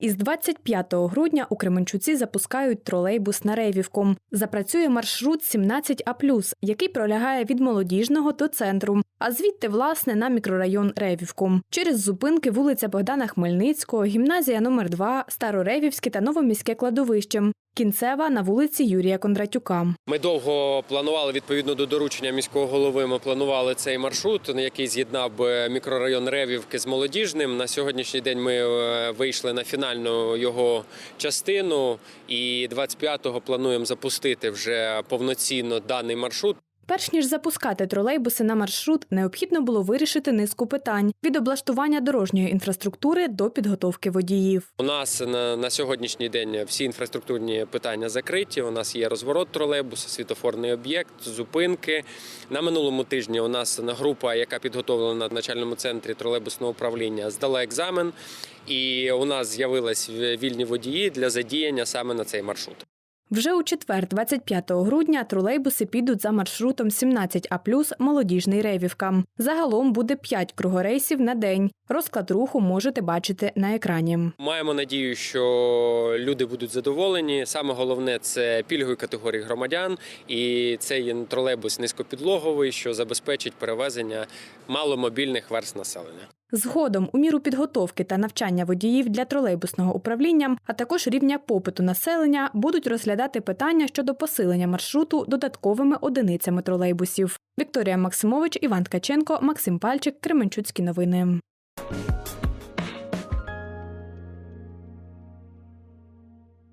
Із 25 грудня у Кременчуці запускають тролейбус на Ревівку. Запрацює маршрут 17А+, який пролягає від молодіжного до центру, а звідти, власне, на мікрорайон Ревівком. Через зупинки вулиця Богдана Хмельницького, гімназія номер 2 Староревівське та Новоміське кладовище. Кінцева на вулиці Юрія Кондратюка. Ми довго планували відповідно до доручення міського голови. Ми планували цей маршрут, який з'єднав би мікрорайон Ревівки з молодіжним. На сьогоднішній день ми е, вийшли на фінальну його частину, і 25-го плануємо запустити вже повноцінно даний маршрут. Перш ніж запускати тролейбуси на маршрут, необхідно було вирішити низку питань від облаштування дорожньої інфраструктури до підготовки водіїв. У нас на, на сьогоднішній день всі інфраструктурні питання закриті. У нас є розворот тролейбуса, світофорний об'єкт, зупинки. На минулому тижні у нас група, яка підготовлена в начальному центрі тролейбусного управління, здала екзамен, і у нас з'явились вільні водії для задіяння саме на цей маршрут. Вже у четвер, 25 грудня, тролейбуси підуть за маршрутом 17А+, молодіжний Ревівка. Загалом буде 5 кругорейсів на день. Розклад руху можете бачити на екрані. Маємо надію, що люди будуть задоволені. Саме головне це пільгові категорії громадян, і цей тролейбус низькопідлоговий, що забезпечить перевезення маломобільних верст населення. Згодом, у міру підготовки та навчання водіїв для тролейбусного управління, а також рівня попиту населення, будуть розглядати питання щодо посилення маршруту додатковими одиницями тролейбусів. Вікторія Максимович, Іван Ткаченко, Максим Пальчик, Кременчуцькі новини.